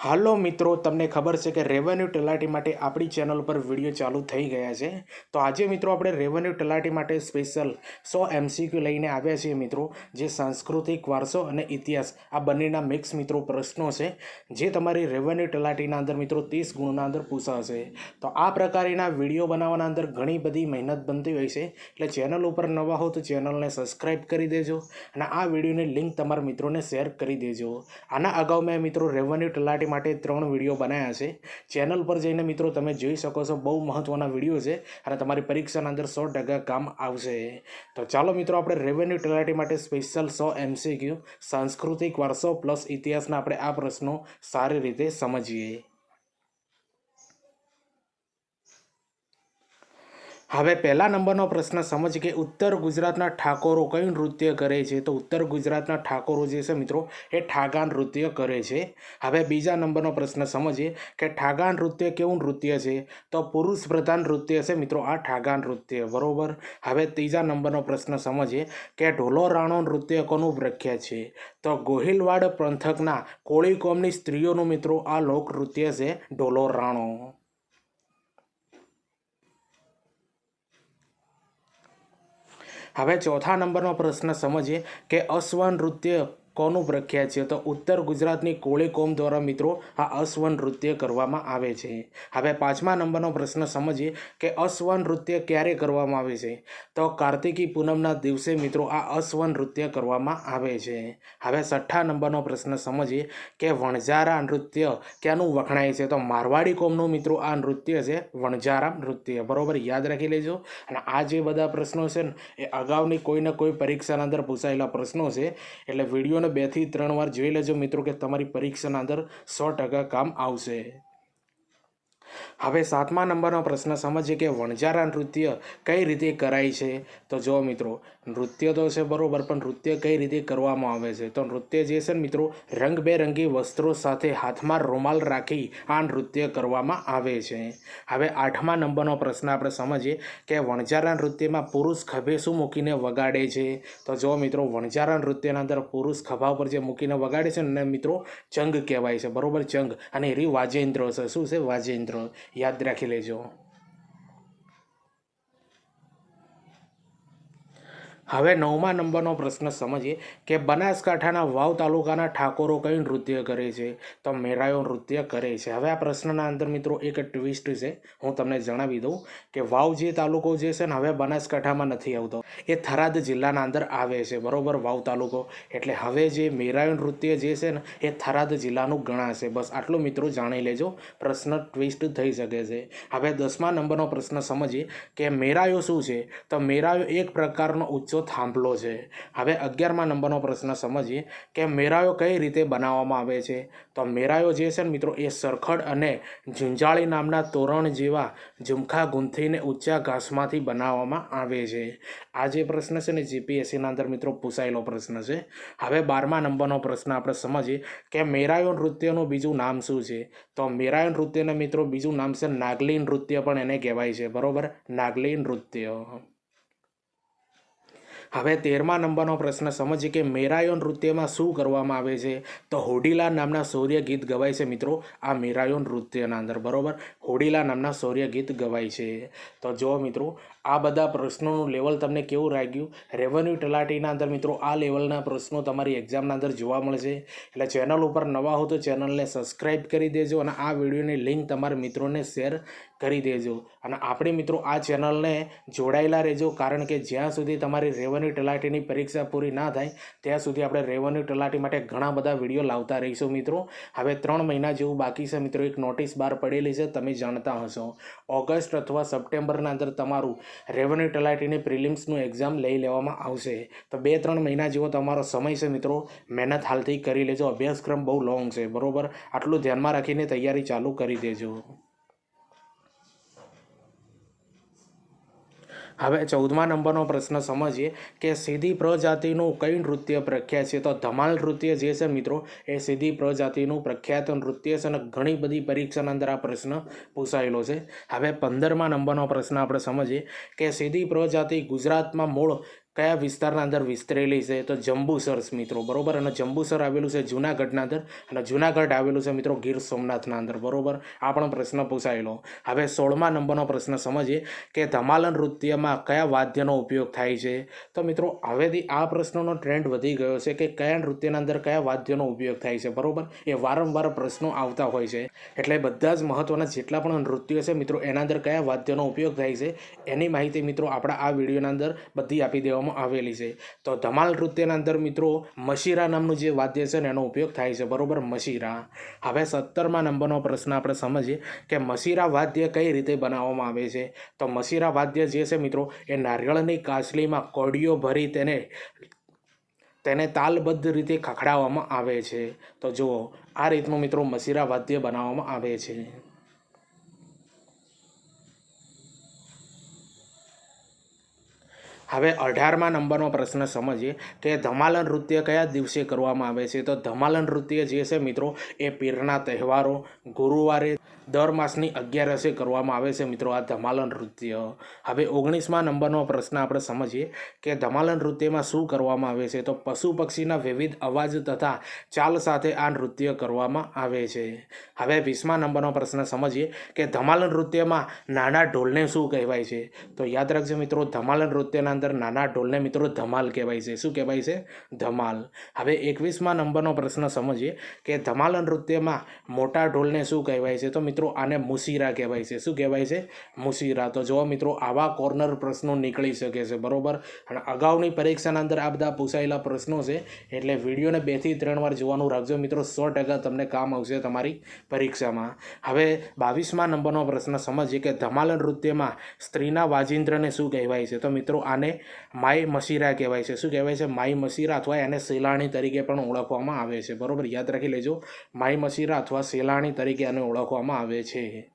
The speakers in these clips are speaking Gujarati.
હાલો મિત્રો, તમને ખબર છે કે રેવન્યુ તલાટી માટે આપણી ચેનલ પર વીડિયો ચાલુ થઈ ગયા છે. તો આજે મિત્રો આપણે રેવન્યુ તલાટી માટે સ્પેશિયલ સો એમસીક્યુ લઈને આવ્યા છીએ મિત્રો, જે સાંસ્કૃતિક વારસો અને ઇતિહાસ, આ બંનેના મિક્સ મિત્રો પ્રશ્નો છે. જે તમારી રેવન્યુ તલાટીના અંદર મિત્રો ત્રીસ ગુણના અંદર પૂછાશે તો આ પ્રકારના વીડિયો બનાવવાના અંદર ઘણી બધી મહેનત બનતી હોય છે. એટલે ચેનલ ઉપર નવા હો તો ચેનલને સબસ્ક્રાઈબ કરી દેજો અને આ વિડીયોની લિંક તમારા મિત્રોને શેર કરી દેજો. આના અગાઉ મેં મિત્રો રેવન્યુ તલાટી માટે ત્રણ વીડિયો બનાવ્યા છે. ચેનલ પર જઈને મિત્રો તમે જોઈ શકો છો, બહુ મહત્ત્વના વીડિયો છે અને તમારી પરીક્ષાના અંદર સો ટકા કામ આવશે. તો ચાલો મિત્રો, આપણે રેવન્યુ તલાટી માટે સ્પેશિયલ સો એમસીક્યુ સાંસ્કૃતિક વારસો પ્લસ ઇતિહાસના આપણે આ પ્રશ્નો સારી રીતે સમજીએ. હવે પહેલા નંબરનો પ્રશ્ન સમજ કે ઉત્તર ગુજરાતના ઠાકોરો કયું નૃત્ય કરે છે? તો ઉત્તર ગુજરાતના ઠાકોરો જે છે મિત્રો, એ ઠાગા નૃત્ય કરે છે. હવે બીજા નંબરનો પ્રશ્ન સમજીએ કે ઠાગા નૃત્ય કેવું નૃત્ય છે? તો પુરુષ પ્રધાન નૃત્ય છે મિત્રો, આ ઠાગા નૃત્ય, બરોબર? હવે ત્રીજા નંબરનો પ્રશ્ન સમજીએ કે ઢોલો રાણો નૃત્ય કોનું પ્રખ્યાત છે? તો ગોહિલવાડ પંથકના કોળી કોમની સ્ત્રીઓનું મિત્રો આ લોકનૃત્ય છે ઢોલો રાણો. હવે ચોથા નંબરનો પ્રશ્ન સમજીએ કે અશ્વ નૃત્ય કોનું પ્રખ્યાત છે? તો ઉત્તર ગુજરાતની કોળી કોમ દ્વારા મિત્રો આ અશ્વ નૃત્ય કરવામાં આવે છે. હવે પાંચમા નંબરનો પ્રશ્ન સમજીએ કે અશ્વ નૃત્ય ક્યારે કરવામાં આવે છે? તો કાર્તિકી પૂનમના દિવસે મિત્રો આ અશ્વ નૃત્ય કરવામાં આવે છે. હવે છઠ્ઠા નંબરનો પ્રશ્ન સમજીએ કે વણઝારા નૃત્ય ક્યાંનું વખણાય છે? તો મારવાડી કોમનું મિત્રો આ નૃત્ય છે વણઝારા નૃત્ય. બરાબર? યાદ રાખી લેજો. અને આ જે બધા પ્રશ્નો છે ને, એ અગાઉની કોઈને કોઈ પરીક્ષાના અંદર પૂછાયેલા પ્રશ્નો છે, એટલે વિડીયોને બેથી ત્રણ વાર જોઈ લેજો મિત્રો કે તમારી પરીક્ષાના અંદર સો ટકા કામ આવશે. હવે સાતમા નંબરનો પ્રશ્ન સમજીએ કે વણજારા નૃત્ય કઈ રીતે કરાય છે? તો જો મિત્રો, નૃત્ય તો છે બરાબર, પણ નૃત્ય કઈ રીતે કરવામાં આવે છે? તો નૃત્ય જે છે ને મિત્રો, રંગબેરંગી વસ્ત્રો સાથે હાથમાં રૂમાલ રાખી આ નૃત્ય કરવામાં આવે છે. હવે આઠમા નંબરનો પ્રશ્ન આપણે સમજીએ કે વણજારા નૃત્યમાં પુરુષ ખભે શું મૂકીને વગાડે છે? તો જો મિત્રો વણજારા નૃત્યના અંદર પુરુષ ખભા પર જે મૂકીને વગાડે છે ને મિત્રો ચંગ કહેવાય છે. બરોબર, ચંગ. અને એ વાજેન્દ્ર છે. શું છે વાજેન્દ્ર? યાદ રાખી લેજો. હવે નવમા નંબરનો પ્રશ્ન સમજીએ કે બનાસકાંઠાના વાવ તાલુકાના ઠાકોરો કયું નૃત્ય કરે છે? તો મેરાયો નૃત્ય કરે છે. હવે આ પ્રશ્નના અંદર મિત્રો એક ટ્વિસ્ટ છે. હું તમને જણાવી દઉં કે વાવ જે તાલુકો જે છે ને હવે બનાસકાંઠામાં નથી આવતો. એ થરાદ જિલ્લાના અંદર આવે છે. બરોબર? વાવ તાલુકો. એટલે હવે જે મેરાયો નૃત્ય જે છે ને એ થરાદ જિલ્લાનું ગણાશે. બસ આટલું મિત્રો જાણી લેજો. પ્રશ્ન ટ્વિસ્ટ થઈ શકે છે. હવે દસમા નંબરનો પ્રશ્ન સમજીએ કે મેરાયો શું છે? તો મેરાયો એક પ્રકારનો થાંભલો છે. હવે અગિયારમા નંબરનો પ્રશ્ન સમજીએ કે મેરાયો કઈ રીતે બનાવવામાં આવે છે? તો મેરાયો જે છે ને મિત્રો, એ સરખડ અને ઝુંઝાળી નામના તોરણ જેવા ઝુમખા ગૂંથીને ઊંચા ઘાસમાંથી બનાવવામાં આવે છે. આ જે પ્રશ્ન છે ને જીપીએસસીના અંદર મિત્રો, પૂછાયેલો પ્રશ્ન છે. હવે બારમા નંબરનો પ્રશ્ન આપણે સમજીએ કે મેરાયો નૃત્યનું બીજું નામ શું છે? તો મેરાયો નૃત્યને મિત્રો, બીજું નામ છે નાગલી નૃત્ય પણ એને કહેવાય છે. બરોબર? નાગલી નૃત્ય. હવે તેરમા નંબરનો પ્રશ્ન સમજીએ કે મેરાયો નૃત્યમાં શું કરવામાં આવે છે? તો હોડીલા નામના શૌર્ય ગીત ગવાય છે મિત્રો. આ મેરાયો નૃત્યના અંદર બરાબર. હોડીલા નામના શૌર્ય ગીત ગવાય છે. તો જો મિત્રો આ બધા પ્રશ્નોનું લેવલ તમને કેવું લાગ્યું રેવન્યુ તલાટીના અંદર મિત્રો, આ લેવલના પ્રશ્નો તમારી એક્ઝામના અંદર જોવા મળશે. એટલે ચેનલ ઉપર નવા હો તો ચેનલને સબસ્ક્રાઈબ કરી દેજો અને આ વિડીયોની લિંક તમારા મિત્રોને શેર કરી દેજો. અને આપણે મિત્રો આ ચેનલને જોડાયેલા રહેજો, કારણ કે જ્યાં સુધી તમારી રેવન્યુ તલાટીની પરીક્ષા પૂરી ના થાય, ત્યાં સુધી આપણે રેવન્યુ તલાટી માટે ઘણા બધા વીડિયો લાવતા રહીશું મિત્રો. હવે ત્રણ મહિના જેવું બાકી છે મિત્રો, એક નોટિસ બહાર પડેલી છે, તમે જાણતા હશો. ઓગસ્ટ અથવા સપ્ટેમ્બરના અંદર તમારું રેવન્યુ તલાટીની પ્રિલિમ્સનું એક્ઝામ લઈ લેવામાં આવશે. તો બે ત્રણ મહિના જેવો તમારો સમય છે મિત્રો. મહેનત હાલથી કરી લેજો. અભ્યાસક્રમ બહુ લોંગ છે. બરાબર? આટલું ધ્યાનમાં રાખીને તૈયારી ચાલુ કરી દેજો. હવે ચૌદમા નંબરનો પ્રશ્ન સમજીએ કે સીધી પ્રજાતિનું કઈ નૃત્ય પ્રખ્યાત છે? તો ધમાલ નૃત્ય જે છે મિત્રો, એ સીધી પ્રજાતિનું પ્રખ્યાત નૃત્ય છે અને ઘણી બધી પરીક્ષાના અંદર આ પ્રશ્ન પૂછાયેલો છે. હવે પંદરમા નંબરનો પ્રશ્ન આપણે સમજીએ કે સીધી પ્રજાતિ ગુજરાતમાં મૂળ કયા વિસ્તારના અંદર વિસ્તરેલી છે તો જંબુસર મિત્રો, બરોબર? અને જંબુસર આવેલું છે જુનાગઢના અંદર અને જુનાગઢ આવેલું છે મિત્રો ગીર સોમનાથના અંદર, બરોબર? આ પણ પ્રશ્ન પૂછાયેલો. હવે સોળમા નંબરનો પ્રશ્ન સમજીએ કે ધમાલ નૃત્યમાં કયા વાદ્યનો ઉપયોગ થાય છે? તો મિત્રો, હવેથી આ પ્રશ્નનો ટ્રેન્ડ વધી ગયો છે કે કયા નૃત્યના અંદર કયા વાદ્યનો ઉપયોગ થાય છે, બરોબર? એ વારંવાર પ્રશ્નો આવતા હોય છે. એટલે બધા જ મહત્ત્વના જેટલા પણ નૃત્યો છે મિત્રો, એના અંદર કયા વાદ્યનો ઉપયોગ થાય છે, એની માહિતી મિત્રો આપણા આ વિડીયોના અંદર બધી આપી દેવામાં આવેલી છે. તો ધમાલ નૃત્યના અંદર મિત્રો, મશીરા નામનું જે વાદ્ય છે ને, એનો ઉપયોગ થાય છે. બરોબર? મશીરા. હવે સત્તરમા નંબરનો પ્રશ્ન આપણે સમજીએ કે મશીરા વાદ્ય કઈ રીતે બનાવવામાં આવે છે? તો મશીરા વાદ્ય જે છે મિત્રો, એ નારિયેળની કાસલીમાં કોડીઓ ભરી તેને તેને તાલબદ્ધ રીતે ખખડાવવામાં આવે છે. તો જુઓ, આ રીતનું મિત્રો મશીરા વાદ્ય બનાવવામાં આવે છે. હવે અઢારમા નંબરનો પ્રશ્ન સમજીએ કે ધમાલ નૃત્ય કયા દિવસે કરવામાં આવે છે? તો ધમાલ નૃત્ય જે છે મિત્રો, એ પીરના તહેવારો, ગુરુવારે દર માસની અગિયારસે કરવામાં આવે છે મિત્રો આ ધમાલ નૃત્ય. હવે ઓગણીસમાં નંબરનો પ્રશ્ન આપણે સમજીએ કે ધમાલ નૃત્યમાં શું કરવામાં આવે છે? તો પશુ પક્ષીના વિવિધ અવાજ તથા ચાલ સાથે આ નૃત્ય કરવામાં આવે છે. હવે વીસમા નંબરનો પ્રશ્ન સમજીએ કે ધમાલ નૃત્યમાં નાના ઢોલને શું કહેવાય છે? તો યાદ રાખજો મિત્રો ધમાલ નૃત્યના અંદર નાના ઢોલને મિત્રો ધમાલ કહેવાય છે. શું કહેવાય છે? ધમાલ. હવે એકવીસમા નંબરનો પ્રશ્ન સમજીએ કે ધમાલ નૃત્યમાં મોટા ઢોલને શું કહેવાય છે? તો મિત્રો આને મુસીરા કહેવાય છે. શું કહેવાય છે? મુસીરા તો જો મિત્રો, આવા કોર્નર પ્રશ્નો નીકળી શકે છે, બરોબર? અને અગાઉની પરીક્ષાના અંદર આ બધા પૂછાયેલા પ્રશ્નો છે, એટલે વિડીયોને બેથી ત્રણ વાર જોવાનું રાખજો મિત્રો. સો ટકા તમને કામ આવશે તમારી પરીક્ષામાં. હવે બાવીસમા નંબરનો પ્રશ્ન, સમજીએ કે ધમાલ નૃત્યમાં સ્ત્રીના વાજિંદ્રને શું કહેવાય છે? તો મિત્રો, આને માય મસીરા કહેવાય છે. શું કહેવાય છે? માય મસીરા અથવા એને સેલાણી તરીકે પણ ઓળખવામાં આવે છે. બરોબર? યાદ રાખી લેજો. માય મસીરા અથવા સેલાણી તરીકે આને ઓળખવામાં આવે છે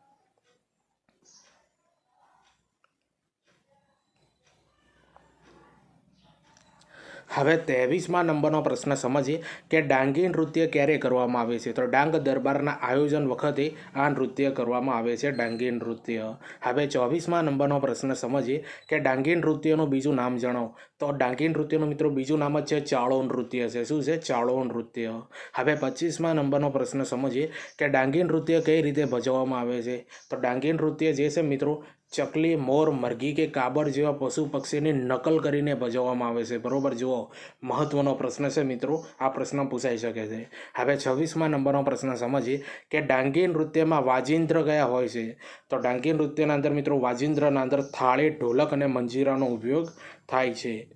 હવે ત્રેવીસમાં નંબરનો પ્રશ્ન સમજીએ કે ડાંગી નૃત્ય ક્યારે કરવામાં આવે છે? તો ડાંગ દરબારના આયોજન વખતે આ નૃત્ય કરવામાં આવે છે, ડાંગી નૃત્ય. હવે ચોવીસમાં નંબરનો પ્રશ્ન સમજીએ કે ડાંગી નૃત્યનું બીજું નામ જણાવો. તો ડાંગી નૃત્યનું મિત્રો બીજું નામ જ છે ચાળો નૃત્ય છે. શું છે? ચાળો નૃત્ય. હવે પચીસમાં નંબરનો પ્રશ્ન સમજીએ કે ડાંગી નૃત્ય કઈ રીતે ભજવવામાં આવે છે? તો ડાંગી નૃત્ય જે છે મિત્રો ચકલી, મોર, મરઘી કે કાબર જેવા પશુ પક્ષીની નકલ કરીને ભજવવામાં આવે છે. બરાબર? જુઓ મહત્ત્વનો પ્રશ્ન છે મિત્રો. આ પ્રશ્ન પૂછાઈ શકે છે. હવે છવ્વીસમાં નંબરનો પ્રશ્ન સમજીએ કે ડાંગી નૃત્યમાં વાજિંદ્ર કયા હોય છે. તો ડાંગી નૃત્યના અંદર મિત્રો વાજિંદ્રના અંદર થાળી, ઢોલક અને મંજીરાનો ઉપયોગ થાય છે.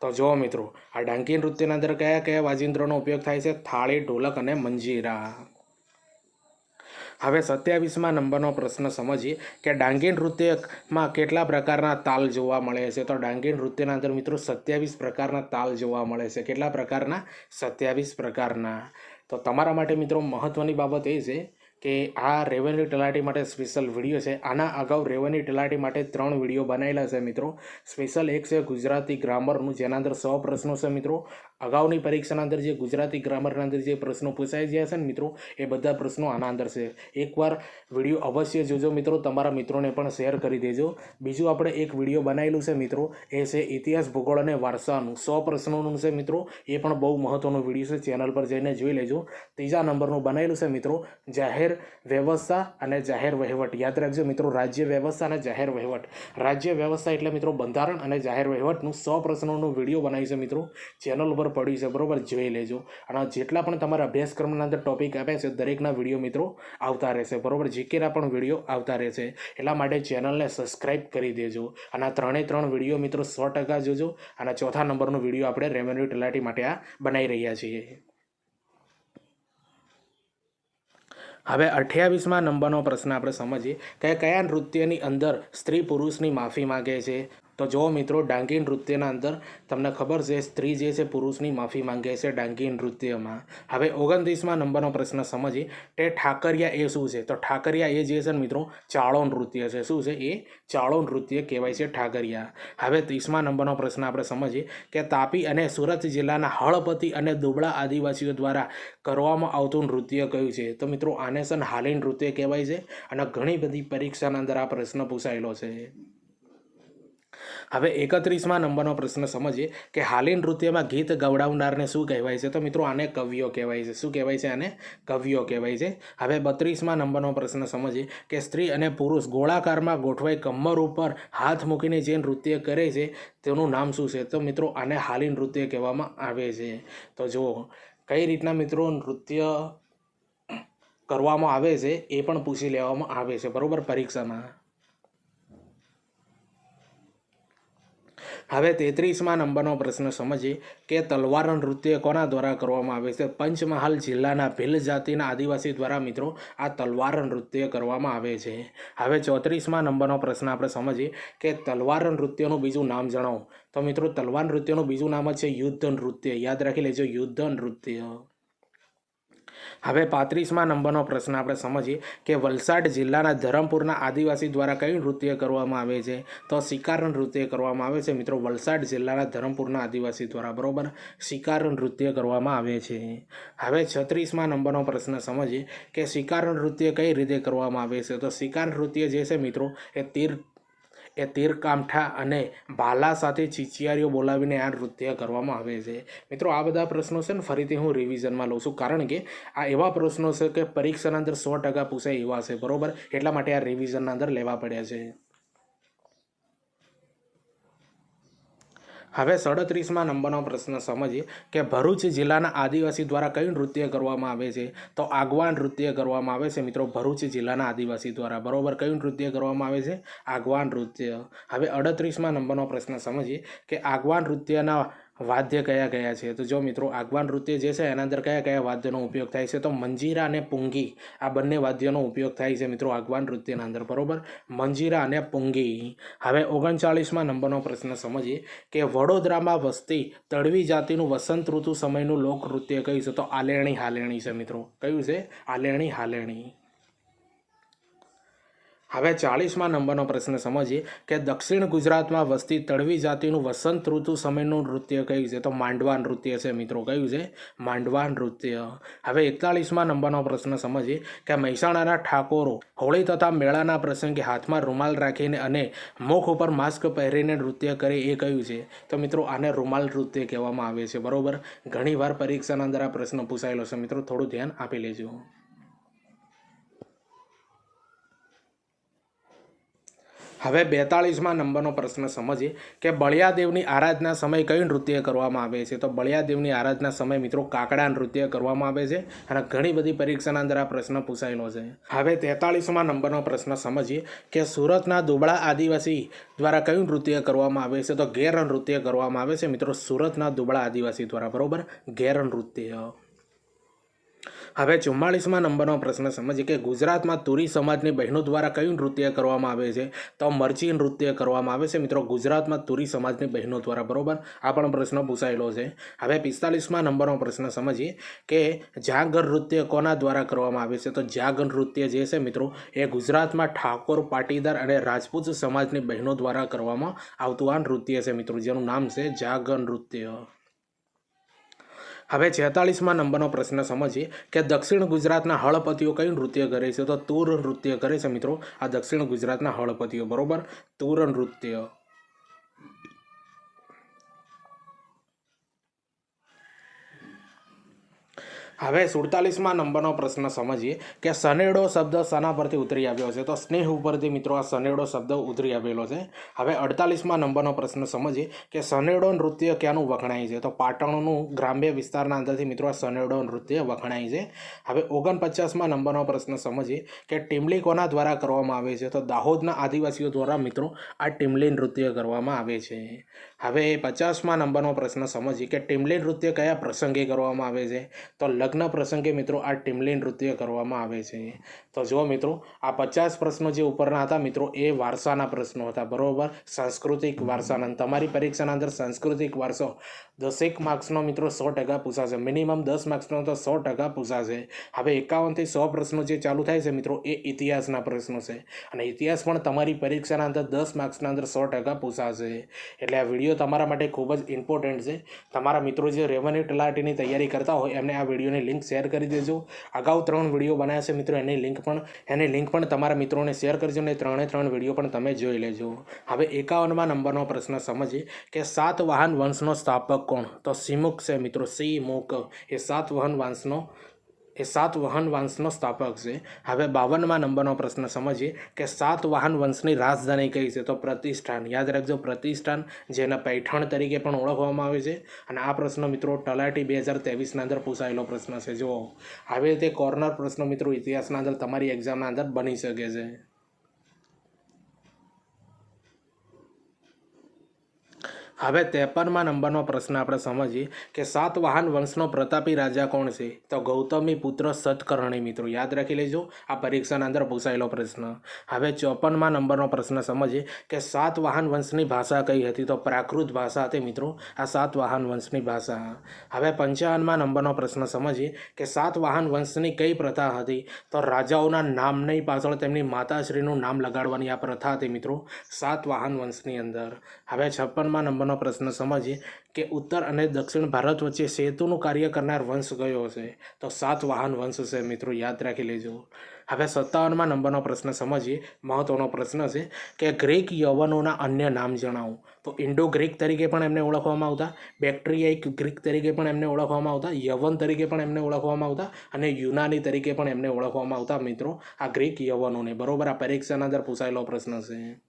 તો જુઓ મિત્રો, આ ડાંગી નૃત્યના અંદર કયા કયા વાજિંદ્રનો ઉપયોગ થાય છે? થાળી, ઢોલક અને મંજીરા. હવે સત્યાવીસમાં નંબરનો પ્રશ્ન સમજીએ કે ડાંગી નૃત્યમાં કેટલા પ્રકારના તાલ જોવા મળે છે? તો ડાંગી નૃત્યના અંદર મિત્રો સત્યાવીસ પ્રકારના તાલ જોવા મળે છે. કેટલા પ્રકારના? સત્યાવીસ પ્રકારના. તો તમારા માટે મિત્રો મહત્ત્વની બાબત એ છે કે આ રેવન્યુ તલાટી માટે સ્પેશિયલ વીડિયો છે. આના અગાઉ રેવન્યુ તલાટી માટે ત્રણ વીડિયો બનાવેલા છે મિત્રો. સ્પેશિયલ એક છે ગુજરાતી ગ્રામરનું, જેના અંદર સો પ્રશ્નો છે મિત્રો. અગાઉની પરીક્ષાના અંદર જે ગુજરાતી ગ્રામરના અંદર જે પ્રશ્નો પૂછાઈ ગયા છે ને મિત્રો, એ બધા પ્રશ્નો આના અંદર છે. એકવાર વીડિયો અવશ્ય જોજો મિત્રો, તમારા મિત્રોને પણ શેર કરી દેજો. બીજું આપણે એક વીડિયો બનાવેલું છે મિત્રો, એ છે ઇતિહાસ, ભૂગોળ અને વારસાનું. સો પ્રશ્નોનું છે મિત્રો, એ પણ બહુ મહત્ત્વનો વીડિયો છે. ચેનલ પર જઈને જોઈ લેજો. ત્રીજા નંબરનું બનાવેલું છે મિત્રો, જાહેર વ્યવસ્થા અને જાહેર વહીવટ. યાદ રાખજો મિત્રો, રાજ્ય વ્યવસ્થા અને જાહેર વહીવટ. રાજ્ય વ્યવસ્થા એટલે મિત્રો બંધારણ અને જાહેર વહીવટનું સો પ્રશ્નોનું વીડિયો બનાવ્યું છે મિત્રો. ચેનલ ઉપર પડ્યું છે, બરાબર? જોઈ લેજો. અને જેટલા પણ તમારા અભ્યાસક્રમના અંદર ટોપિક આપ્યા છે, દરેકના વીડિયો મિત્રો આવતા રહેશે, બરોબર? જીકેના પણ વીડિયો આવતા રહેશે, એટલા માટે ચેનલને સબસ્ક્રાઇબ કરી દેજો. અને આ ત્રણે ત્રણ વીડિયો મિત્રો સો ટકા જોજો. અને ચોથા નંબરનો વીડિયો આપણે રેવન્યુ તલાટી માટે આ બનાવી રહ્યા છીએ. હવે અઠ્યાવીસમાં નંબરનો પ્રશ્ન આપણે સમજીએ. કે કયા નૃત્યની અંદર સ્ત્રી પુરુષની માફી માગે છે? તો જો મિત્રો, ડાંગી નૃત્યના અંદર તમને ખબર છે, સ્ત્રી જે છે પુરુષની માફી માંગે છે ડાંગી નૃત્યમાં. હવે ઓગણત્રીસમાં નંબરનો પ્રશ્ન સમજીએ, તે ઠાકરિયા એ શું છે? તો ઠાકરિયા એ જે છે મિત્રો, ચાળો નૃત્ય છે. શું છે? એ ચાળો નૃત્ય કહેવાય છે ઠાકરિયા. હવે ત્રીસમા નંબરનો પ્રશ્ન આપણે સમજીએ કે તાપી અને સુરત જિલ્લાના હળપતિ અને દુબળા આદિવાસીઓ દ્વારા કરવામાં આવતું નૃત્ય કયું છે? તો મિત્રો આને સન હાલી નૃત્ય કહેવાય છે અને ઘણી બધી પરીક્ષાના અંદર આ પ્રશ્ન પૂછાયેલો છે. હવે એકત્રીસમાં નંબરનો પ્રશ્ન સમજીએ કે હાલી નૃત્યમાં ગીત ગવડાવનારને શું કહેવાય છે? તો મિત્રો આને કવિઓ કહેવાય છે. શું કહેવાય છે? આને કવિઓ કહેવાય છે. હવે બત્રીસમાં નંબરનો પ્રશ્ન સમજીએ કે સ્ત્રી અને પુરુષ ગોળાકારમાં ગોઠવાઈ કમર ઉપર હાથ મૂકીને જે નૃત્ય કરે છે, તેનું નામ શું છે? તો મિત્રો આને હાલી નૃત્ય કહેવામાં આવે છે. તો જુઓ, કઈ રીતના મિત્રો નૃત્ય કરવામાં આવે છે એ પણ પૂછી લેવામાં આવે છે. બરાબર? પરીક્ષામાં. હવે તેત્રીસમાં નંબરનો પ્રશ્ન સમજીએ કે તલવાર નૃત્ય કોના દ્વારા કરવામાં આવે છે? પંચમહાલ જિલ્લાના ભીલ જાતિના આદિવાસી દ્વારા મિત્રો આ તલવાર નૃત્ય કરવામાં આવે છે. હવે ચોત્રીસમાં નંબરનો પ્રશ્ન આપણે સમજીએ કે તલવાર નૃત્યનું બીજું નામ જણાવો. તો મિત્રો, તલવાર નૃત્યનું બીજું નામ છે યુદ્ધ નૃત્ય. યાદ રાખી લેજો, યુદ્ધ નૃત્ય. હવે પાંત્રીસમાં નંબરનો પ્રશ્ન આપણે સમજીએ કે વલસાડ જિલ્લાના ધરમપુરના આદિવાસી દ્વારા કયું નૃત્ય કરવામાં આવે છે? તો શિકાર નૃત્ય કરવામાં આવે છે મિત્રો વલસાડ જિલ્લાના ધરમપુરના આદિવાસી દ્વારા, બરોબર? શિકાર નૃત્ય કરવામાં આવે છે. હવે છત્રીસમાં નંબરનો પ્રશ્ન સમજીએ કે શિકાર નૃત્ય કઈ રીતે કરવામાં આવે છે? તો શિકાર નૃત્ય જે છે મિત્રો એ તીર એ તીરકામઠા અને ભાલા સાથે ચીચિયારીઓ બોલાવીને આ નૃત્ય કરવામાં આવે છે. મિત્રો, આ બધા પ્રશ્નો છે ને ફરીથી હું રિવિઝનમાં લઉં છું. કારણ કે આ એવા પ્રશ્નો છે કે પરીક્ષાના અંદર સો ટકા પૂછાય એવા છે. બરાબર? એટલા માટે આ રિવિઝનના અંદર લેવા પડ્યા છે. હવે સડત્રીસમાં નંબરનો પ્રશ્ન સમજીએ કે ભરૂચ જિલ્લાના આદિવાસી દ્વારા કયું નૃત્ય કરવામાં આવે છે? તો આગવા નૃત્ય કરવામાં આવે છે મિત્રો, ભરૂચ જિલ્લાના આદિવાસી દ્વારા. બરોબર, કયું નૃત્ય કરવામાં આવે છે? આગવા નૃત્ય. હવે અડત્રીસમાં નંબરનો પ્રશ્ન સમજીએ કે આગવા નૃત્યના વાદ્ય કયા કયા છે? તો જો મિત્રો, આગવાન નૃત્ય જે છે, એના અંદર કયા કયા વાદ્યનો ઉપયોગ થાય છે? તો મંજીરા અને પુંગી, આ બંને વાદ્યનો ઉપયોગ થાય છે મિત્રો આગવાન નૃત્યના અંદર, બરોબર? મંજીરા અને પુંગી. હવે ઓગણચાળીસમાં નંબરનો પ્રશ્ન સમજીએ કે વડોદરામાં વસતી તળવી જાતિનું વસંત ઋતુ સમયનું લોકનૃત્ય કયું છે? તો આલેણી હાલેણી છે મિત્રો. કયું છે? આલેણી હાલેણી. હવે ચાળીસમાં નંબરનો પ્રશ્ન સમજીએ કે દક્ષિણ ગુજરાતમાં વસતી તળવી જાતિનું વસંત ઋતુ સમયનું નૃત્ય કયું છે? તો માંડવા નૃત્ય છે મિત્રો, કયું છે? માંડવા નૃત્ય. હવે એકતાળીસમાં નંબરનો પ્રશ્ન સમજીએ કે મહેસાણાના ઠાકોરો હોળી તથા મેળાના પ્રસંગે હાથમાં રૂમાલ રાખીને અને મુખ ઉપર માસ્ક પહેરીને નૃત્ય કરે એ કયું છે? તો મિત્રો, આને રૂમાલ નૃત્ય કહેવામાં આવે છે, બરાબર? ઘણીવાર પરીક્ષાના અંદર આ પ્રશ્ન પૂછાયેલો છે. મિત્રો, થોડું ધ્યાન આપી લેજો. હવે બેતાળીસમાં નંબરનો પ્રશ્ન સમજીએ કે બળિયાદેવની આરાધના સમય કયું નૃત્ય કરવામાં આવે છે? તો બળિયાદેવની આરાધના સમય મિત્રો કાકડા નૃત્ય કરવામાં આવે છે અને ઘણી બધી પરીક્ષાના અંદર આ પ્રશ્ન પૂછાયેલો છે. હવે તેતાળીસમાં નંબરનો પ્રશ્ન સમજીએ કે સુરતના દુબળા આદિવાસી દ્વારા કયું નૃત્ય કરવામાં આવે છે? તો ગેર નૃત્ય કરવામાં આવે છે મિત્રો સુરતના દુબળા આદિવાસી દ્વારા, બરાબર? ગેર નૃત્ય. હવે ચુમ્માળીસમાં નંબરનો પ્રશ્ન સમજીએ કે ગુજરાતમાં તુરી સમાજની બહેનો દ્વારા કયું નૃત્ય કરવામાં આવે છે? તો મરચી નૃત્ય કરવામાં આવે છે મિત્રો, ગુજરાતમાં તુરી સમાજની બહેનો દ્વારા, બરોબર? આ પણ પ્રશ્ન પૂછાયેલો છે. હવે પિસ્તાલીસમાં નંબરનો પ્રશ્ન સમજીએ કે જાગર નૃત્ય કોના દ્વારા કરવામાં આવે છે? તો જાગર નૃત્ય જે છે મિત્રો, એ ગુજરાતમાં ઠાકોર, પાટીદાર અને રાજપૂત સમાજની બહેનો દ્વારા કરવામાં આવતું આ નૃત્ય છે મિત્રો, જેનું નામ છે જાગર નૃત્ય. હવે છેતાળીસમાં નંબરનો પ્રશ્ન સમજીએ કે દક્ષિણ ગુજરાતના હળપતિઓ કયું નૃત્ય કરે છે? તો તુર નૃત્ય કરે છે મિત્રો. આ દક્ષિણ ગુજરાતના હળપતિઓ, બરોબર? તુર નૃત્ય. હવે સુડતાલીસમાં નંબરનો પ્રશ્ન સમજીએ કે સનેડો શબ્દ શાના પરથી ઉતરી આવ્યો છે. તો સ્નેહ ઉપરથી મિત્રો આ સનેડો શબ્દ ઉતરી આવેલો છે. હવે અડતાલીસમાં નંબરનો પ્રશ્ન સમજીએ કે સનેડો નૃત્ય ક્યાંનું વખણાય છે? તો પાટણનું ગ્રામ્ય વિસ્તારના અંદરથી મિત્રો આ સનેડો નૃત્ય વખણાય છે. હવે ઓગણપચાસમાં નંબરનો પ્રશ્ન સમજીએ કે ટીમલી કોના દ્વારા કરવામાં આવે છે? તો દાહોદના આદિવાસીઓ દ્વારા મિત્રો આ ટીમલી નૃત્ય કરવામાં આવે છે. હવે પચાસમાં નંબરનો પ્રશ્ન સમજીએ કે ટીમલી નૃત્ય કયા પ્રસંગે કરવામાં આવે છે? તો લગ્ન પ્રસંગે મિત્રો આ ટીમલી નૃત્ય કરવામાં આવે છે. તો જો મિત્રો, આ પચાસ પ્રશ્નો જે ઉપરના હતા મિત્રો, એ વારસાના પ્રશ્નો હતા, બરોબર? સાંસ્કૃતિક વારસાના. તમારી પરીક્ષાના અંદર સાંસ્કૃતિક વારસો, દસેક માર્ક્સનો મિત્રો સો ટકા પૂછાશે. મિનિમમ દસ માર્ક્સનો તો સો ટકા પૂછાશે. હવે એકાવનથી સો પ્રશ્નો જે ચાલુ થાય છે મિત્રો, એ ઇતિહાસના પ્રશ્નો છે. અને ઇતિહાસ પણ તમારી પરીક્ષાના અંદર દસ માર્ક્સના અંદર સો ટકા પૂછાશે. એટલે આ વીડિયો વીડિયો તમારા માટે ખૂબ જ ઇમ્પોર્ટન્ટ છે. તમારા મિત્રો જે રેવન્યુ તલાટીની તૈયારી કરતા હોય, એમને આ વિડીયોની લિંક શેર કરી દેજો. અગાઉ ત્રણ વીડિયો બનાવ્યા છે મિત્રો, એની લિંક પણ, એની લિંક પણ તમારા મિત્રોને શેર કરજો અને ત્રણે ત્રણ વીડિયો પણ તમે જોઈ લેજો. હવે એકાવનમાં નંબરનો પ્રશ્ન સમજીએ કે સાત વાહન વંશનો સ્થાપક કોણ? તો સિમુક છે મિત્રો સી મુક એ સાત વાહન વંશનો એ સાત વાહન વંશનો સ્થાપક છે. હવે બાવનમાં નંબરનો પ્રશ્ન સમજીએ કે સાત વાહન વંશની રાજધાની કઈ છે? તો પ્રતિષ્ઠાન. યાદ રાખજો, પ્રતિષ્ઠાન જેને પૈઠણ તરીકે પણ ઓળખવામાં આવે છે. અને આ પ્રશ્ન મિત્રો તલાટી બે હજાર ત્રેવીસના અંદર પૂછાયેલો પ્રશ્ન છે. જુઓ. આવી રીતે કોર્નર પ્રશ્નો મિત્રો ઇતિહાસના અંદર તમારી એક્ઝામના અંદર બની શકે છે. હવે ત્રેપનમાં નંબરનો પ્રશ્ન આપણે સમજીએ કે સાત વાહન વંશનો પ્રતાપી રાજા કોણ છે? તો ગૌતમી પુત્ર સતકર્ણી મિત્રો, યાદ રાખી લેજો, આ પરીક્ષાના અંદર પૂછાયેલો પ્રશ્ન. હવે ચોપનમાં નંબરનો પ્રશ્ન સમજીએ કે સાતવાહન વંશની ભાષા કઈ હતી? તો પ્રાકૃત ભાષા હતી મિત્રો, આ સાતવાહન વંશની ભાષા. હવે પંચાવનમાં નંબરનો પ્રશ્ન સમજીએ કે સાત વાહન વંશની કઈ પ્રથા હતી? તો રાજાઓના નામની પાછળ તેમની માતાશ્રીનું નામ લગાડવાની આ પ્રથા હતી મિત્રો, સાત વાહન વંશની અંદર. હવે છપ્પનમાં નંબર નો પ્રશ્ન સમજીએ કે ઉત્તર અને દક્ષિણ ભારત વચ્ચે સેતુનું કાર્ય કરનાર વંશ કયો છે તો સાત વાહન વંશ છે, મિત્રો, યાદ રાખી લેજો. હવે સત્તાવનમાં નંબરનો પ્રશ્ન સમજીએ. મહત્વનો પ્રશ્ન છે કે ગ્રીક યવનોના અન્ય નામ જણાવો. તો ઇન્ડો ગ્રીક તરીકે પણ એમને ઓળખવામાં આવતા, બેક્ટેરિયાઇક ગ્રીક તરીકે પણ એમને ઓળખવામાં આવતા, યવન તરીકે પણ એમને ઓળખવામાં આવતા અને યુનાની તરીકે પણ એમને ઓળખવામાં આવતા મિત્રો, આ ગ્રીક યવનોને. બરોબર? આ પરીક્ષાના અંદર પૂછાયેલો પ્રશ્ન છે.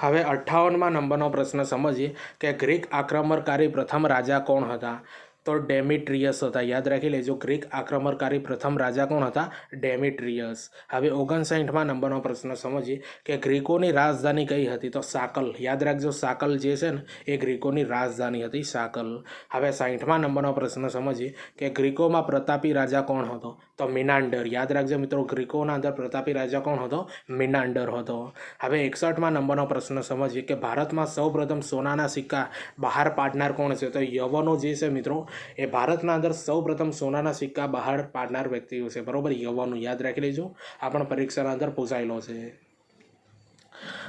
હવે અઠ્ઠાવનમાં નંબરનો પ્રશ્ન સમજીએ કે ગ્રીક આક્રમણકારી પ્રથમ રાજા કોણ હતા? તો ડેમિટ્રિયસ હતા. યાદ રાખી લેજો, ગ્રીક આક્રમણકારી પ્રથમ રાજા કોણ હતા? ડેમિટ્રિયસ. હવે ઓગણસાઠમાં નંબરનો પ્રશ્ન સમજીએ કે ગ્રીકોની રાજધાની કઈ હતી? તો સાકલ. યાદ રાખજો, સાકલ જે છે ને, એ ગ્રીકોની રાજધાની હતી, સાકલ. હવે સાઠમાં નંબરનો પ્રશ્ન સમજીએ કે ગ્રીકોમાં પ્રતાપી રાજા કોણ હતો? તો મિનાન્ડર યાદ રાખજો મિત્રો, ગ્રીકોના અંદર પ્રતાપી રાજા કોણ હતો? મિનાન્ડર હતો. હવે એકસઠમાં નંબરનો પ્રશ્ન સમજીએ કે ભારતમાં સૌપ્રથમ સોનાના સિક્કા બહાર પાડનાર કોણ છે? તો યવનો જે છે મિત્રો એ ભારતના અંદર સૌપ્રથમ સોનાના સિક્કા બહાર પાડનાર વ્યક્તિઓ છે. બરોબર? યવનો યાદ રાખી લેજો. આ પણ પરીક્ષાના અંદર પૂછાયેલો છે.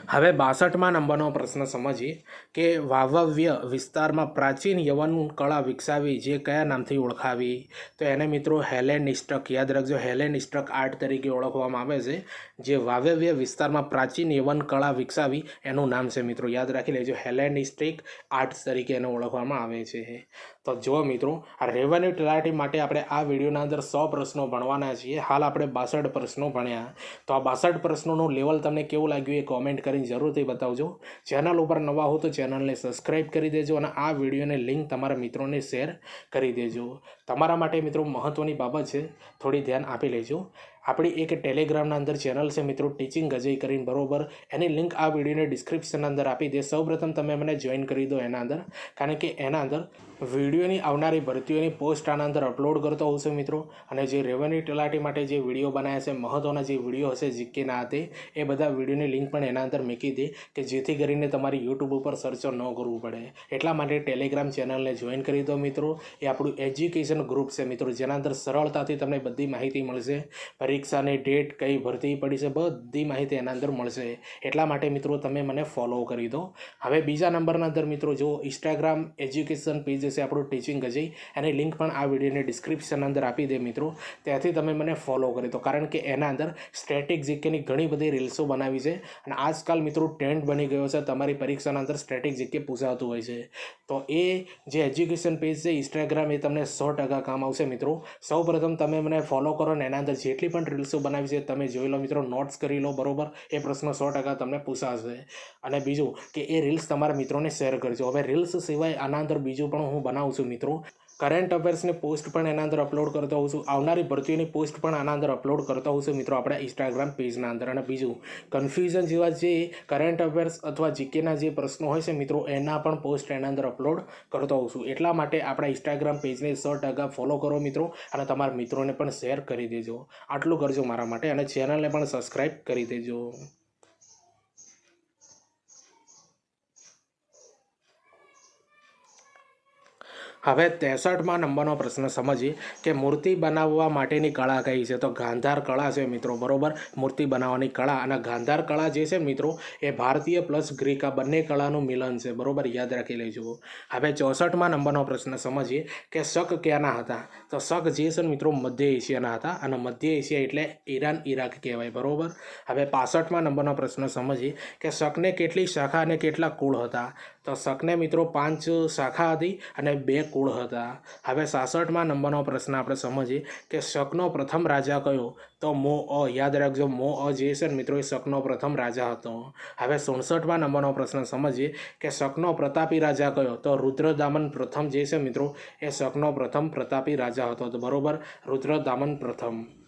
હવે બાસઠમાં નંબરનો પ્રશ્ન સમજીએ કે વાવવ્ય વિસ્તારમાં પ્રાચીન યવન કળા વિકસાવી જે કયા નામથી ઓળખાવી? તો એને મિત્રો હેલેનિસ્ટક, યાદ રાખજો, હેલેનિસ્ટક આર્ટ તરીકે ઓળખવામાં આવે છે. જે વાવવ્ય વિસ્તારમાં પ્રાચીન યવન કળા વિકસાવી એનું નામ છે મિત્રો. યાદ રાખી લેજો, હેલેનિસ્ટિક આર્ટ તરીકે એને ઓળખવામાં આવે છે. તો જો મિત્રો, આ રેવન્યુ તલાટી માટે આપણે આ વિડીયોના અંદર સો પ્રશ્નો ભણવાના છીએ. હાલ આપણે બાસઠ પ્રશ્નો ભણ્યા. તો આ બાસઠ પ્રશ્નોનું લેવલ તમને કેવું લાગ્યું એ કોમેન્ટ કરીને જરૂરથી બતાવજો. ચેનલ ઉપર નવા હો તો ચેનલને સબસ્ક્રાઈબ કરી દેજો અને આ વિડીયોને લિંક તમારા મિત્રોને શેર કરી દેજો. તમારા માટે મિત્રો મહત્ત્વની બાબત છે, થોડી ધ્યાન આપી લેજો. આપણી એક ટેલિગ્રામના અંદર ચેનલ છે મિત્રો ટીચિંગ અજય કરીને બરોબર. એની લિંક આ વિડીયોને ડિસ્ક્રિપ્શનના અંદર આપી દે. સૌપ્રથમ તમે મને જોઈન કરી દો એના અંદર. કારણ કે એના અંદર વિડીયોની આવનારી ભરતીઓની પોસ્ટ આના અંદર અપલોડ કરતો હોઉં છું મિત્રો. અને જે રેવન્યુ તલાટી માટે જે વીડિયો બનાવ્યા છે મહત્ત્વના જે વીડિયો હશે જીકેના હાથે, એ બધા વિડીયોની લિંક પણ એના અંદર મૂકી દે કે જેથી કરીને તમારી યુટ્યુબ ઉપર સર્ચ ન કરવું પડે. એટલા માટે ટેલિગ્રામ ચેનલને જોઈન કરી દો મિત્રો. એ આપણું એજ્યુકેશન ગ્રુપ છે મિત્રો, જેના અંદર સરળતાથી તમને બધી માહિતી મળશે. પરીક્ષાની ડેટ કઈ ભરતી પડી છે, બધી માહિતી એના અંદર મળશે. એટલા માટે મિત્રો તમે મને ફોલો કરી દો. હવે બીજા નંબરના અંદર મિત્રો જો ઇન્સ્ટાગ્રામ એજ્યુકેશન પેજ છે આપણું ટીચિંગ અજય એની લિંક પણ આ વિડીયોની ડિસ્ક્રિપ્શન અંદર આપી દે મિત્રો. ત્યાંથી તમે મને ફોલો કરી દો. કારણ કે એના અંદર સ્ટેટિક જીકેની ઘણી બધી રીલ્સો બનાવી છે. અને આજકાલ મિત્રો ટ્રેન્ડ બની ગયો છે. તમારી પરીક્ષાના અંદર સ્ટેટિક જીકે પૂછાતું હોય છે. તો એ જે એજ્યુકેશન પેજ છે ઇન્સ્ટાગ્રામ એ તમને સો ટકા કામ આવશે મિત્રો. સૌ પ્રથમ તમે મને ફોલો કરો ને એના અંદર જેટલી પણ રીલ્સો બનાવી છે, તમે જોઈ લો મિત્રો નોટ્સ કરી લો, બરોબર? એ પ્રશ્ન સો ટકા તમને પૂછાશે. અને બીજું કે એ રીલ્સ તમારા મિત્રોને શેર કરજો. હવે રીલ્સ સિવાય આના અંદર બીજું પણ હું બનાવું છું મિત્રો. કરંટ અફેર્સની પોસ્ટ પણ એના અંદર અપલોડ કરતો હોઉં છું. આવનારી ભરતીઓની પોસ્ટ પણ આના અંદર અપલોડ કરતો હોઉં છું મિત્રો આપણા ઇન્સ્ટાગ્રામ પેજના અંદર. અને બીજું કન્ફ્યુઝન જેવા જે કરંટ અફેર્સ અથવા જીકેના જે પ્રશ્નો હોય છે મિત્રો, એના પણ પોસ્ટ એના અંદર અપલોડ કરતો હોઉં છું. એટલા માટે આપણા ઇન્સ્ટાગ્રામ પેજને સો ટકા ફોલો કરો મિત્રો અને તમારા મિત્રોને પણ શેર કરી દેજો. આટલું કરજો મારા માટે અને ચેનલને પણ સબસ્ક્રાઈબ કરી દેજો. હવે ત્રેસઠમાં નંબરનો પ્રશ્ન સમજીએ કે મૂર્તિ બનાવવા માટેની કળા કઈ છે? તો ગાંધાર કળા છે મિત્રો, બરોબર? મૂર્તિ બનાવવાની કળા અને ગાંધાર કળા જે છે મિત્રો, એ ભારતીય પ્લસ ગ્રીક આ બંને કળાનું મિલન છે, બરોબર? યાદ રાખી લેજો. હવે ચોસઠમાં નંબરનો પ્રશ્ન સમજીએ કે શક ક્યાંના હતા? તો શક જે છે મિત્રો, મધ્ય એશિયાના હતા અને મધ્ય એશિયા એટલે ઈરાન, ઈરાક કહેવાય, બરોબર? હવે પાસઠમાં નંબરનો પ્રશ્ન સમજીએ કે શકને કેટલી શાખા અને કેટલા કુળ હતા? તો શકને મિત્રો પાંચ શાખા હતી અને બે કુળ હતા. હવે સાસઠમાં નંબરનો પ્રશ્ન આપણે સમજીએ કે શકનો પ્રથમ રાજા કયો? તો મો અ, યાદ રાખજો, મો અ જે છે મિત્રો એ શકનો પ્રથમ રાજા હતો. હવે સુડસઠમાં નંબરનો પ્રશ્ન સમજીએ કે શકનો પ્રતાપી રાજા કયો? તો રુદ્રદામન પ્રથમ જે છે મિત્રો એ શકનો પ્રથમ પ્રતાપી રાજા હતો. તો બરોબર? રુદ્રદામન પ્રથમ.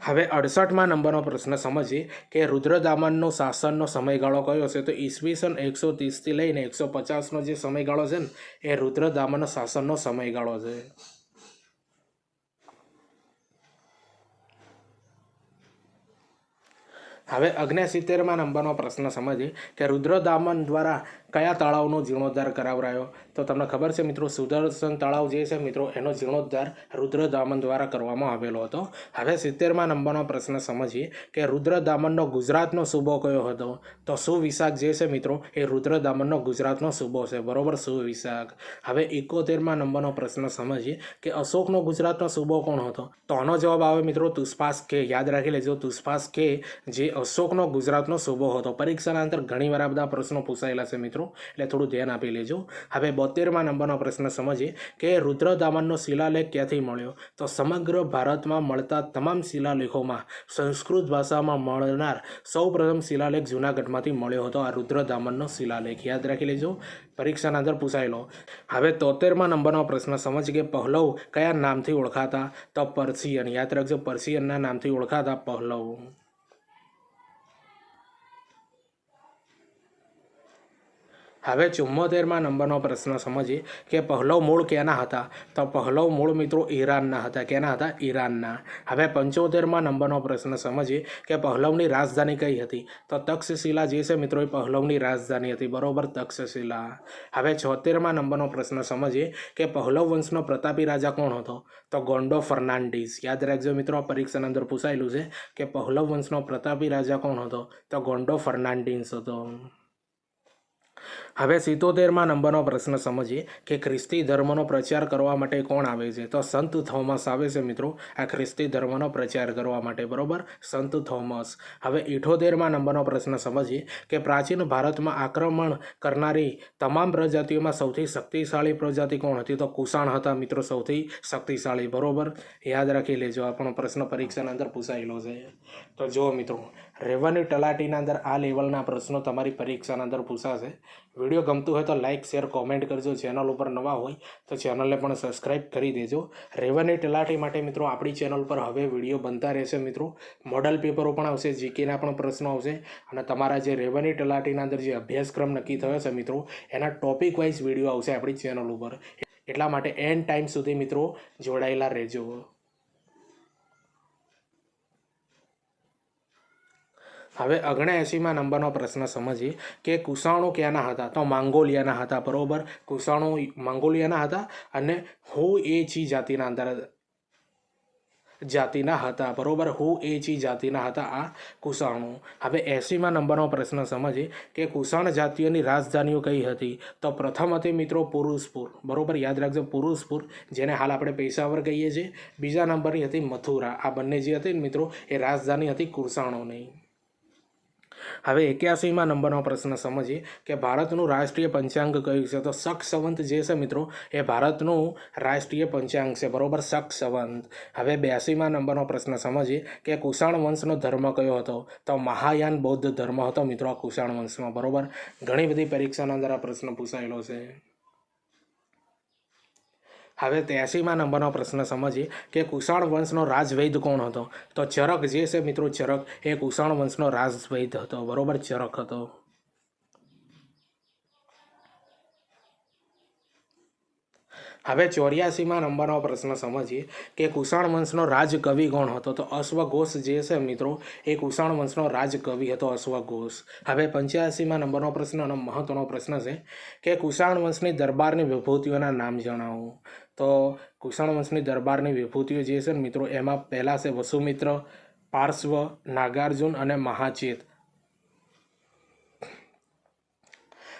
હવે અડસઠમાં નંબરનો પ્રશ્ન સમજીએ કે રુદ્રદામનનો શાસનનો સમયગાળો કયો છે? તો ઈસવીસન એકસો ત્રીસથી લઈને એકસો પચાસનો જે સમયગાળો છે ને, એ રુદ્રદામન શાસનનો સમયગાળો છે. હવે અગ્નિસિત્તેરમાં નંબરનો પ્રશ્ન સમજીએ કે રુદ્રદામન દ્વારા કયા તળાવનો જીર્ણોદ્ધાર કરાવરાયો? તો તમને ખબર છે મિત્રો, સુદર્શન તળાવ જે છે મિત્રો, એનો જીર્ણોદ્ધાર રુદ્રદામન દ્વારા કરવામાં આવેલો હતો. હવે સિત્તેરમાં નંબરનો પ્રશ્ન સમજીએ કે રુદ્રદામનનો ગુજરાતનો સૂબો કયો હતો? તો સુવિશાખ જે છે મિત્રો, એ રુદ્રદામનનો ગુજરાતનો સૂબો છે. બરોબર સુવિશાખ હવે એકોતેરમાં નંબરનો પ્રશ્ન સમજીએ કે અશોકનો ગુજરાતનો સૂબો કોણ હતો? તો આનો જવાબ આવે મિત્રો, તુષ્પાસ કે. યાદ રાખી લેજો, તુષ્પાસ કે જે અશોકનો ગુજરાતનો સૂબો હતો. પરીક્ષાના અંતર ઘણી વાર બધા પ્રશ્નો પૂછાયેલા છે મિત્રો. એટલે થોડું ધ્યાન આપી લેજો. હવે બોતેરમાં નંબરનો પ્રશ્ન સમજીએ કે રુદ્રદામનનો શિલાલેખ ક્યાંથી મળ્યો? તો સમગ્ર ભારતમાં મળતા તમામ શિલાલેખોમાં સંસ્કૃત ભાષામાં મળનાર સૌપ્રથમ શિલાલેખ જૂનાગઢમાંથી મળ્યો હતો. આ રુદ્રદામનનો શિલાલેખ. યાદ રાખી લેજો. પરીક્ષાના અંદર પૂછાયેલો. હવે તોતેરમાં નંબરનો પ્રશ્ન સમજ કે પહલવ કયા નામથી ઓળખાતા? તો પર્સિયન. યાદ રાખજો પર્શિયનના નામથી ઓળખાતા પહલવ. હવે ચુમ્મોતેરમાં નંબરનો પ્રશ્ન સમજીએ કે પહલવ મૂળ કેના હતા? તો પહલવ મૂળ મિત્રો ઈરાનના હતા. ક્યાંના હતા? ઈરાનના. હવે પંચોતેરમાં નંબરનો પ્રશ્ન સમજીએ કે પહલવની રાજધાની કઈ હતી? તો તક્ષશિલા જે છે મિત્રો એ પહલવની રાજધાની હતી. બરોબર, તક્ષશિલા. હવે છોતેરમાં નંબરનો પ્રશ્ન સમજીએ કે પહલવ વંશનો પ્રતાપી રાજા કોણ હતો? તો ગોન્ડો ફર્નાન્ડીસ યાદ રાખજો મિત્રો પરીક્ષાના અંદર પૂછાયેલું છે કે પહલવ વંશનો પ્રતાપી રાજા કોણ હતો? તો ગોન્ડો ફર્નાન્ડીસ હતો. હવે સિત્તોતેરમાં નંબરનો પ્રશ્ન સમજીએ કે ખ્રિસ્તી ધર્મનો પ્રચાર કરવા માટે કોણ આવે છે? તો સંત થોમસ આવે છે મિત્રો. આ ખ્રિસ્તી ધર્મનો પ્રચાર કરવા માટે, બરોબર? સંત થોમસ. હવે ઇઠોતેરમાં નંબરનો પ્રશ્ન સમજીએ કે પ્રાચીન ભારતમાં આક્રમણ કરનારી તમામ પ્રજાતિઓમાં સૌથી શક્તિશાળી પ્રજાતિ કોણ હતી? તો કુષાણ હતા મિત્રો, સૌથી શક્તિશાળી, બરોબર? યાદ રાખી લેજો, આપણો પણ પ્રશ્ન પરીક્ષાના અંદર પૂછાયેલો છે. તો જુઓ મિત્રો, રેવન્યુ તલાટીના અંદર આ લેવલના પ્રશ્નો તમારી પરીક્ષાના અંદર પૂછાશે. વીડિયો ગમતું હોય તો લાઇક શેર, કોમેન્ટ કરજો. ચેનલ ઉપર નવા હોય તો ચેનલને પણ સબસ્ક્રાઇબ કરી દેજો. રેવન્યુ તલાટી માટે મિત્રો, આપણી ચેનલ પર હવે વીડિયો બનતા રહેશે મિત્રો. મોડલ પેપરો પણ આવશે, જીકેના પણ પ્રશ્નો આવશે. અને તમારા જે રેવન્યુ તલાટીના અંદર જે અભ્યાસક્રમ નક્કી થયો છે મિત્રો, એના ટોપિક વાઇઝ વીડિયો આવશે આપણી ચેનલ ઉપર. એટલા માટે એન્ડ ટાઈમ સુધી મિત્રો જોડાયેલા રહેજો. હવે ઓગણએંસીમાં નંબરનો પ્રશ્ન સમજીએ કે કુષાણો ક્યાંના હતા? તો માંગોલિયાના હતા, બરોબર? કુષાણો માંગોલિયાના હતા અને હુ એ ચી જાતિના અંદર જાતિના હતા, બરોબર? હુ એ ચી જાતિના હતા આ કુષાણો હવે એંસીમાં નંબરનો પ્રશ્ન સમજીએ કે કુષાણ જાતિઓની રાજધાનીઓ કઈ હતી? તો પ્રથમ હતી મિત્રો પુરુષપુર, બરોબર? યાદ રાખજો, પુરુષપુર, જેને હાલ આપણે પૈસાવર કહીએ છીએ. બીજા નંબરની હતી મથુરા. આ બંને જે હતી મિત્રો, એ રાજધાની હતી કુષાણોની હવે એક્યાસીમાં નંબરનો પ્રશ્ન સમજીએ કે ભારતનું રાષ્ટ્રીય પંચાંગ કયું છે? તો શક સંવંત જે છે મિત્રો, એ ભારતનું રાષ્ટ્રીય પંચાંગ છે. બરોબર? શક સંવંત હવે બ્યાસીમાં નંબરનો પ્રશ્ન સમજીએ કે કુષાણ વંશનો ધર્મ કયો હતો? તો મહાયાન બૌદ્ધ ધર્મ હતો મિત્રો, આ કુષાણ વંશનો બરોબર? ઘણી બધી પરીક્ષાના અંદર આ પ્રશ્ન પૂછાયેલો છે. હવે ત્યાસીમાં નંબરનો પ્રશ્ન સમજીએ કે કુષાણ વંશનો રાજવૈદ કોણ હતો? તો ચરક જે છે મિત્રો ચરક, એ કુષાણ વંશનો રાજવૈદ હતો. બરોબર? ચરક હતો. હવે ચોર્યાસીમાં નંબરનો પ્રશ્ન સમજીએ કે કુષાણ વંશનો રાજકવિ કોણ હતો? તો અશ્વઘોષ જે છે મિત્રો, એ કુષાણ વંશનો રાજકવિ હતો અશ્વઘોષ. હવે પંચ્યાસીમાં નંબરનો પ્રશ્ન અને મહત્વનો પ્રશ્ન છે કે કુષાણ વંશની દરબારની વિભૂતિઓના નામ જણાવો. તો કુષાણ વંશની દરબારની વિભૂતિઓ જે છે મિત્રો, એમાં પહેલાં છે વસુમિત્ર, પાર્શ્વ, નાગાર્જુન અને મહાચેત.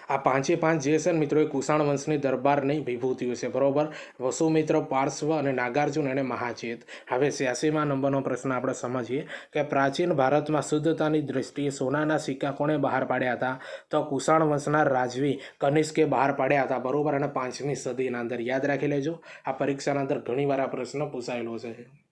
આ પાંચે પાંચ જે છે મિત્રો એ કુષાણ વંશની દરબારની વિભૂતિઓ છે, બરોબર? વસુમિત્ર પાર્શ્વ અને નાગાર્જુન અને મહાચેત હવે છ્યાસીમાં નંબરનો પ્રશ્ન આપણે સમજીએ કે પ્રાચીન ભારતમાં શુદ્ધતાની દ્રષ્ટિએ સોનાના સિક્કા કોણે બહાર પાડ્યા હતા? તો કુષાણ વંશના રાજવી કનિષ્કે બહાર પાડ્યા હતા, બરોબર? અને પાંચમી સદીના અંદર યાદ રાખી લેજો. આ પરીક્ષાના અંદર ઘણીવાર આ પ્રશ્ન પૂછાયેલો છે.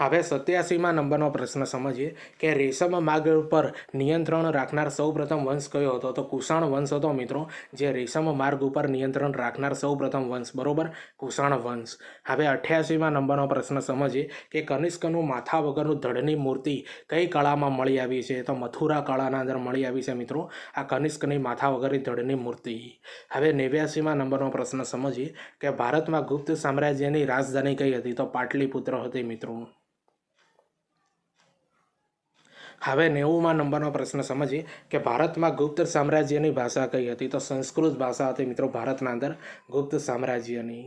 હવે સત્યાસીમાં નંબરનો પ્રશ્ન સમજીએ કે રેશમ માર્ગ ઉપર નિયંત્રણ રાખનાર સૌપ્રથમ વંશ કયો હતો? તો કુષાણ વંશ હતો મિત્રો, જે રેશમ માર્ગ ઉપર નિયંત્રણ રાખનાર સૌપ્રથમ વંશ, બરોબર? કુષાણ વંશ. હવે અઠ્યાસીમાં નંબરનો પ્રશ્ન સમજીએ કે કનિષ્કનું માથા વગરનું ધડની મૂર્તિ કઈ કળામાં મળી આવી છે? તો મથુરા કળાના અંદર મળી આવી છે મિત્રો, આ કનિષ્કની માથા વગરની ધડની મૂર્તિ. હવે નેવ્યાસીમાં નંબરનો પ્રશ્ન સમજીએ કે ભારતમાં ગુપ્ત સામ્રાજ્યની રાજધાની કઈ હતી? તો પાટલીપુત્ર હતી મિત્રો. હવે નેવુંમાં નંબરનો પ્રશ્ન સમજીએ કે ભારતમાં ગુપ્ત સામ્રાજ્યની ભાષા કઈ હતી? તો સંસ્કૃત ભાષા હતી મિત્રો ભારતના અંદર ગુપ્ત સામ્રાજ્યની.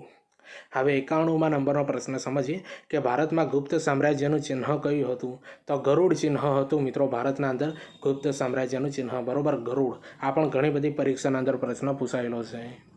હવે એકાણુંમાં નંબરનો પ્રશ્ન સમજીએ કે ભારતમાં ગુપ્ત સામ્રાજ્યનું ચિહ્ન કયું હતું? તો ગરુડ ચિહ્ન હતું મિત્રો ભારતના અંદર ગુપ્ત સામ્રાજ્યનું ચિહ્ન. બરાબર, ગરુડ. આ પણ ઘણી બધી પરીક્ષાના અંદર પ્રશ્ન પૂછાયેલો છે.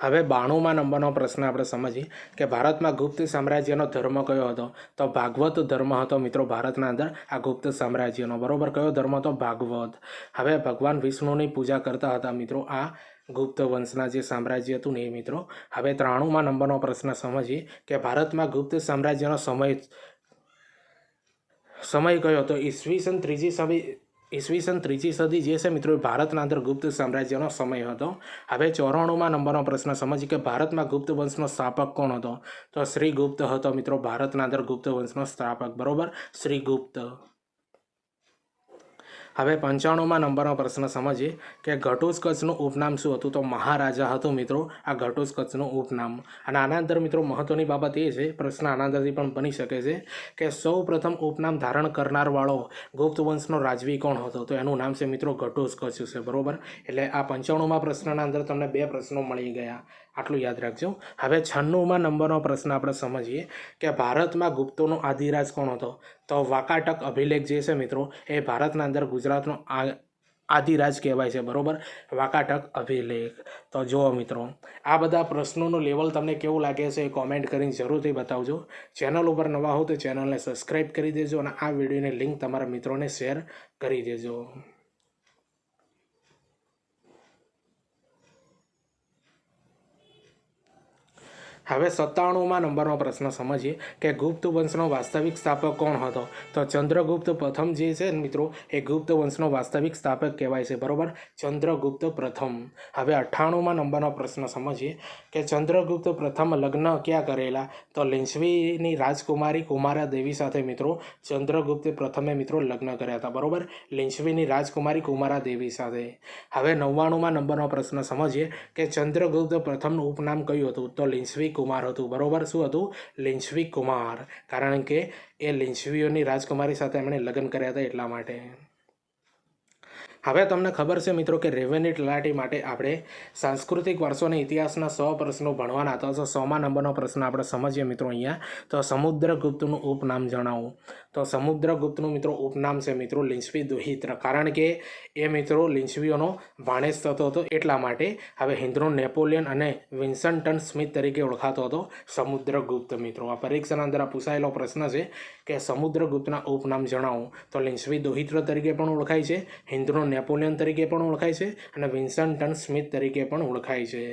હવે બાણુંમાં નંબરનો પ્રશ્ન આપણે સમજીએ કે ભારતમાં ગુપ્ત સામ્રાજ્યનો ધર્મ કયો હતો? તો ભાગવત ધર્મ હતો મિત્રો ભારતના અંદર. આ ગુપ્ત સામ્રાજ્યનો. બરોબર? કયો ધર્મ હતો? ભાગવત. હવે ભગવાન વિષ્ણુની પૂજા કરતા હતા મિત્રો આ ગુપ્ત વંશના જે સામ્રાજ્ય હતું ને એ મિત્રો. હવે ત્રાણુંમાં નંબરનો પ્રશ્ન સમજીએ કે ભારતમાં ગુપ્ત સામ્રાજ્યનો સમય સમય કયો હતો? ઈસવીસન ત્રીજી સદી ઈસવીસન ત્રીજી સદી જે છે મિત્રો ભારતના અંદર ગુપ્ત સામ્રાજ્યનો સમય હતો. હવે ચોરાણુંમાં નંબરનો પ્રશ્ન સમજીએ કે ભારતમાં ગુપ્ત વંશનો સ્થાપક કોણ હતો? તો શ્રીગુપ્ત હતો મિત્રો ભારતના અંદર ગુપ્ત વંશનો સ્થાપક. બરોબર? શ્રીગુપ્ત. હવે પંચાણુંમાં નંબરનો પ્રશ્ન સમજીએ કે ઘટોત્કચનું ઉપનામ શું હતું? તો મહારાજા હતું મિત્રો, આ ઘટોત્કચનું ઉપનામ. અને આના અંદર મિત્રો મહત્ત્વની બાબત એ છે, પ્રશ્ન આના અંદરથી પણ બની શકે છે કે સૌ પ્રથમ ઉપનામ ધારણ કરનારવાળો ગુપ્ત વંશનો રાજવી કોણ હતો? તો એનું નામ છે મિત્રો ઘટોત્કચ છે, બરોબર? એટલે આ પંચાણુંમાં પ્રશ્નના અંદર તમને બે પ્રશ્નો મળી ગયા. આટલું યાદ રાખજો. હવે છન્નુંમાં નંબરનો પ્રશ્ન આપણે સમજીએ કે ભારતમાં ગુપ્તોનો આદિરાજ કોણ હતો? તો વાકાટક અભિલેખ જે છે મિત્રો, એ ભારતના અંદર ગુજરાતનો આ આદિરાજ કહેવાય છે, બરોબર? વાકાટક અભિલેખ. તો જુઓ મિત્રો, આ બધા પ્રશ્નોનું લેવલ તમને કેવું લાગે છે એ કોમેન્ટ કરીને જરૂરથી બતાવજો. ચેનલ ઉપર નવા હો તો ચેનલને સબસ્ક્રાઈબ કરી દેજો અને આ વિડીયોની લિંક તમારા મિત્રોને શેર કરી દેજો. હવે સત્તાણુંમાં નંબરનો પ્રશ્ન સમજીએ કે ગુપ્ત વંશનો વાસ્તવિક સ્થાપક કોણ હતો? તો ચંદ્રગુપ્ત પ્રથમ જે છે મિત્રો, એ ગુપ્ત વંશનો વાસ્તવિક સ્થાપક કહેવાય છે, બરાબર? ચંદ્રગુપ્ત પ્રથમ. હવે અઠ્ઠાણુંમાં નંબરનો પ્રશ્ન સમજીએ કે ચંદ્રગુપ્ત પ્રથમ લગ્ન ક્યાં કરેલા? તો લીંછવીની રાજકુમારી કુમારા દેવી સાથે મિત્રો, ચંદ્રગુપ્ત પ્રથમે મિત્રો લગ્ન કર્યા હતા, બરાબર? લીંછવીની રાજકુમારી કુમારા દેવી સાથે. હવે નવ્વાણુંમાં નંબરનો પ્રશ્ન સમજીએ કે ચંદ્રગુપ્ત પ્રથમનું ઉપનામ કયું હતું? તો લીંછવી કુમાર હતું. બરોબર શું હતું? લિંચવી કુમાર. કારણ કે એ લિંચવીઓની રાજકુમારી સાથે એમણે લગ્ન કર્યા હતા એટલા માટે. હવે તમને ખબર છે મિત્રો કે રેવન્યુ તલાટી માટે આપણે સાંસ્કૃતિક વારસો ઇતિહાસના સો પ્રશ્નો ભણવાના હતા. તો સોમાં નંબરનો પ્રશ્ન આપણે સમજીએ મિત્રો અહીંયા. તો સમુદ્રગુપ્તનું ઉપનામ જણાવો. તો સમુદ્રગુપ્તનું મિત્રો ઉપનામ છે મિત્રો લિંસવી દુહિત્ર કારણ કે એ મિત્રો લિંસવીઓનો ભાણેજ થતો હતો એટલા માટે હવે હિન્દ્રો નેપોલિયન અને વિન્સન્ટન સ્મિથ તરીકે ઓળખાતો હતો સમુદ્રગુપ્ત મિત્રો. આ પરીક્ષાના અંદર પૂછાયેલો પ્રશ્ન છે કે સમુદ્રગુપ્તના ઉપનામ જણાવો તો લિંસવી દોહિત્ર તરીકે પણ ઓળખાય છે, હિન્દ્રો નેપોલિયન તરીકે પણ ઓળખાય છે અને વિન્સન્ટન સ્મિથ તરીકે પણ ઓળખાય છે.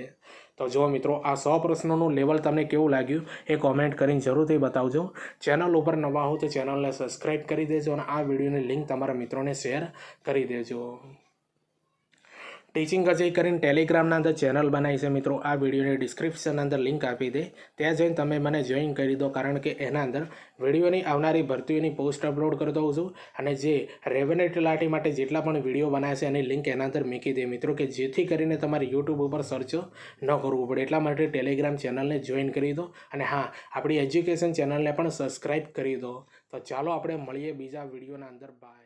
તો જો મિત્રો, આ સો પ્રશ્નોનું લેવલ તમને કેવું લાગ્યું એ કોમેન્ટ કરીને જરૂરથી બતાવજો. ચેનલ ઉપર નવા હો તો ચેનલને સબસ્ક્રાઈબ કરી દેજો અને આ વિડીયોની લિંક તમારા મિત્રોને શેર કરી દેજો. ટીચિંગ અજય કરીને ટેલિગ્રામના અંદર ચેનલ બનાવી છે મિત્રો. આ વિડીયોની ડિસ્ક્રિપ્શન અંદર લિંક આપી દે. ત્યાં જઈને તમે મને જોઈન કરી દો, કારણ કે એના અંદર વિડીયોની આવનારી ભરતીઓની પોસ્ટ અપલોડ કરતો હોઉં છું. અને જે રેવન્યુ તલાટી માટે જેટલા પણ વીડિયો બનાવ્યા છે, એની લિંક એના અંદર મૂકી દે મિત્રો, કે જેથી કરીને તમારે યુટ્યુબ ઉપર સર્ચ ન કરવું પડે. એટલા માટે ટેલિગ્રામ ચેનલને જોઈન કરી દો. અને હા, આપણી એજ્યુકેશન ચેનલને પણ સબસ્ક્રાઈબ કરી દો. તો ચાલો આપણે મળીએ બીજા વિડીયોના અંદર. બાય